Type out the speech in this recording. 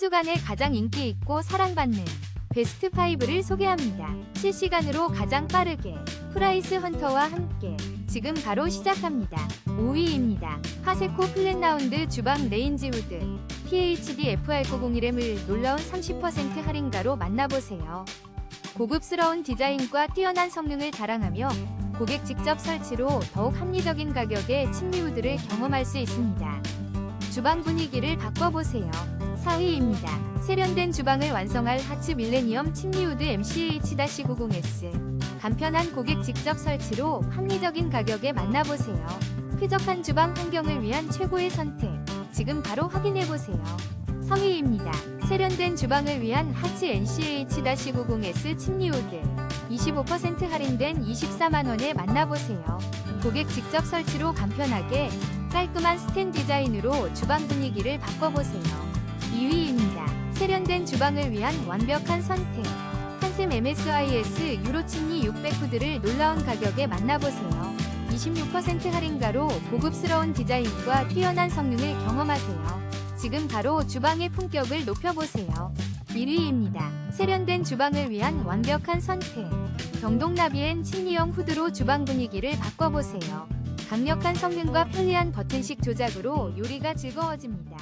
주간에 가장 인기 있고 사랑받는 베스트 5를 소개합니다. 실시간으로 가장 빠르게 프라이스 헌터와 함께 지금 바로 시작합니다. 5위입니다. 파세코 플랫라운드 주방 레인지 후드 PHD FR901M을 놀라운 30% 할인가로 만나보세요. 고급스러운 디자인과 뛰어난 성능을 자랑하며 고객 직접 설치로 더욱 합리적인 가격에 침리우드를 경험할 수 있습니다. 주방 분위기를 바꿔보세요. 4위입니다. 세련된 주방을 완성할 하츠 밀레니엄 침리우드 MCH-90S. 간편한 고객 직접 설치로 합리적인 가격에 만나보세요. 쾌적한 주방 환경을 위한 최고의 선택. 지금 바로 확인해보세요. 3위입니다. 세련된 주방을 위한 하츠 NCH-90S 침리우드. 25% 할인된 24만원에 만나보세요. 고객 직접 설치로 간편하게 깔끔한 스텐 디자인으로 주방 분위기를 바꿔보세요. 2위입니다. 세련된 주방을 위한 완벽한 선택. 한샘 MSIS 유로 침리 600후드를 놀라운 가격에 만나보세요. 26% 할인가로 고급스러운 디자인과 뛰어난 성능을 경험하세요. 지금 바로 주방의 품격을 높여보세요. 1위입니다. 세련된 주방을 위한 완벽한 선택. 경동나비엔 침리형 후드로 주방 분위기를 바꿔보세요. 강력한 성능과 편리한 버튼식 조작으로 요리가 즐거워집니다.